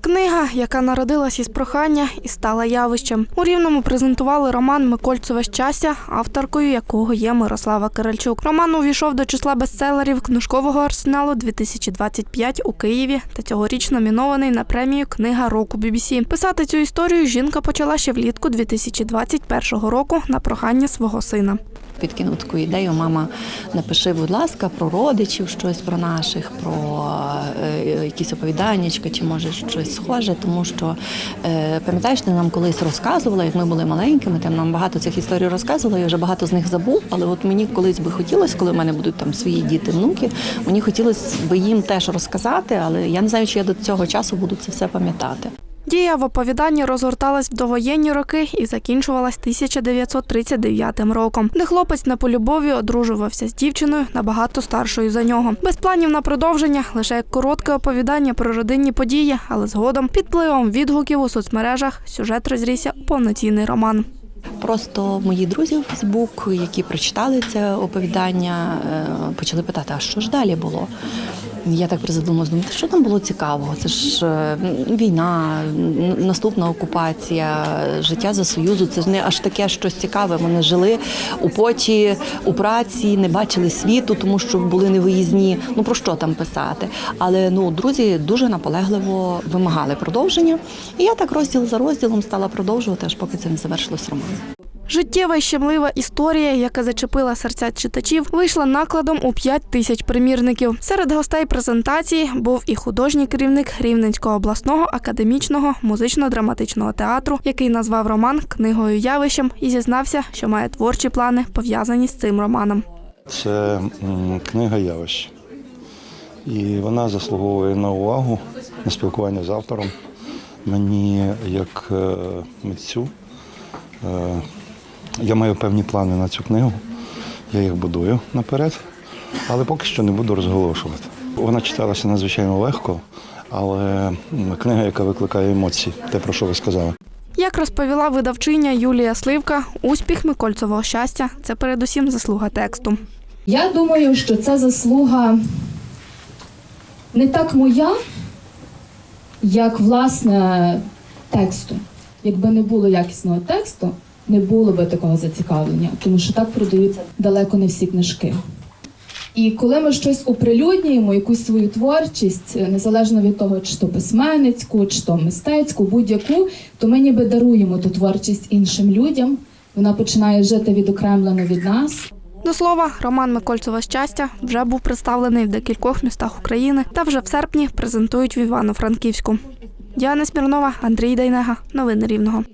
Книга, яка народилась із прохання і стала явищем. У Рівному презентували роман Микольцеве щастя, авторкою якого є Мирослава Кирильчук. Роман увійшов до числа бестселерів книжкового арсеналу 2025 у Києві та цьогоріч номінований на премію Книга року BBC. Писати цю історію жінка почала ще влітку 2021 року на прохання свого сина. Підкинув таку ідею, мама, напиши, будь ласка, про родичів, щось про наших, про е, якісь оповіданнячка, чи може щось схоже, тому що е, пам'ятаєш, ти нам колись розказувала, як ми були маленькими, там нам багато цих історій розказувала, я вже багато з них забув, але от мені колись би хотілося, коли в мене будуть там свої діти, внуки, мені хотілося би їм теж розказати, але я не знаю, чи я до цього часу буду це все пам'ятати. Дія в оповіданні розгорталась в довоєнні роки і закінчувалась 1939 роком, де хлопець на полюбові одружувався з дівчиною набагато старшою за нього. Без планів на продовження, лише як коротке оповідання про родинні події, але згодом під впливом відгуків у соцмережах сюжет розрісся у повноцінний роман. Просто мої друзі в Фейсбук, які прочитали це оповідання, е, почали питати, а що ж далі було? Я так призадумалась, думаю, що там було цікавого? Це ж е, війна, наступна окупація, життя за союзу. Це ж не аж таке щось цікаве. Вони жили у поті, у праці, не бачили світу, тому що були невиїзні. Ну про що там писати? Але ну друзі дуже наполегливо вимагали продовження. І я так розділ за розділом стала продовжувати, аж поки це не завершилось романом. Життєва і щемлива історія, яка зачепила серця читачів, вийшла накладом у 5 тисяч примірників. Серед гостей презентації був і художній керівник Рівненського обласного академічного музично-драматичного театру, який назвав роман книгою явищем і зізнався, що має творчі плани пов'язані з цим романом. Це книга явищ. І вона заслуговує на увагу, на спілкування з автором. Мені, як е, митцю, е, я маю певні плани на цю книгу. Я їх будую наперед, але поки що не буду розголошувати. Вона читалася надзвичайно легко, але книга, яка викликає емоції, те, про що ви сказали. Як розповіла видавчиня Юлія Сливка, успіх Микольцевого щастя це передусім заслуга тексту. Я думаю, що це заслуга не так моя, як власне тексту. Якби не було якісного тексту, не було би такого зацікавлення, тому що так продаються далеко не всі книжки. І коли ми щось оприлюднюємо, якусь свою творчість, е, незалежно від того, чи то письменницьку, чи то мистецьку, будь-яку, то ми ніби даруємо ту творчість іншим людям. Вона починає жити відокремлено від нас. До слова, роман Микольцеве щастя вже був представлений в декількох містах України та вже в серпні презентують в Івано-Франківську. Діана Смірнова, Андрій Дайнега. Новини Рівного.